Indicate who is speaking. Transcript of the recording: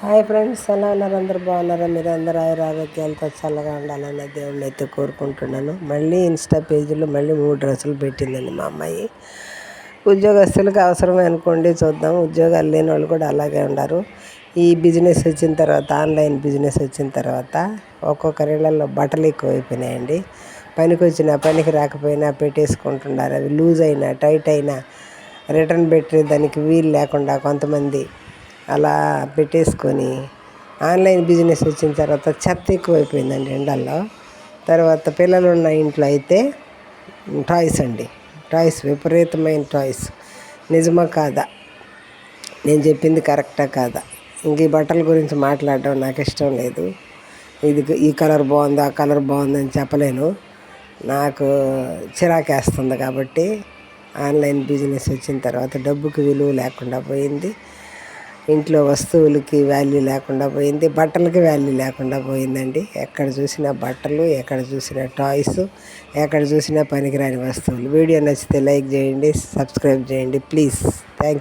Speaker 1: Hi friends ఎలా ఉన్నారు? అందరు బాగున్నారా? మీరు అందరు ఆయుర ఆరోగ్యాలతో చల్లగా ఉండాలని దేవుడిని అయితే కోరుకుంటున్నాను. మళ్ళీ ఇన్స్టా పేజీలో మళ్ళీ మూడు డ్రెస్సులు పెట్టిందండి మా అమ్మాయి. ఉద్యోగస్తులకు అవసరమే అనుకోండి చూద్దాం. ఉద్యోగాలు లేని వాళ్ళు కూడా అలాగే ఉన్నారు ఈ బిజినెస్ వచ్చిన తర్వాత ఆన్లైన్ బిజినెస్ వచ్చిన తర్వాత ఒక్కొక్కరిళ్ళల్లో బట్టలు ఎక్కువైపోయినాయండి. పనికి వచ్చినా పనికి రాకపోయినా పెట్టేసుకుంటున్నారు. అవి లూజ్ అయినా టైట్ అయినా రిటర్న్ పెట్టే దానికి వీలు లేకుండా కొంతమంది అలా పెట్టేసుకొని ఆన్లైన్ బిజినెస్ వచ్చిన తర్వాత చెత్త ఎక్కువైపోయిందండి ఎండల్లో. తర్వాత పిల్లలు ఉన్న ఇంట్లో అయితే టాయ్స్ అండి. టాయ్స్ విపరీతమైన టాయ్స్. నిజమా కాదా? నేను చెప్పింది కరెక్టా కాదా? ఇంక ఈ బట్టల గురించి మాట్లాడడం నాకు ఇష్టం లేదు. ఇది ఈ కలర్ బాగుంది ఆ కలర్ బాగుంది అని చెప్పలేను. నాకు చిరాకేస్తుంది కాబట్టి ఆన్లైన్ బిజినెస్ వచ్చిన తర్వాత డబ్బుకి విలువ లేకుండా పోయింది. ఇంట్లో వస్తువులకి వాల్యూ లేకుండా పోయింది బట్టలకి వాల్యూ లేకుండా పోయిందండి. ఎక్కడ చూసినా బట్టలు ఎక్కడ చూసినా టాయ్స్ ఎక్కడ చూసినా పనికిరాని వస్తువులు. వీడియో నచ్చితే లైక్ చేయండి సబ్స్క్రైబ్ చేయండి ప్లీజ్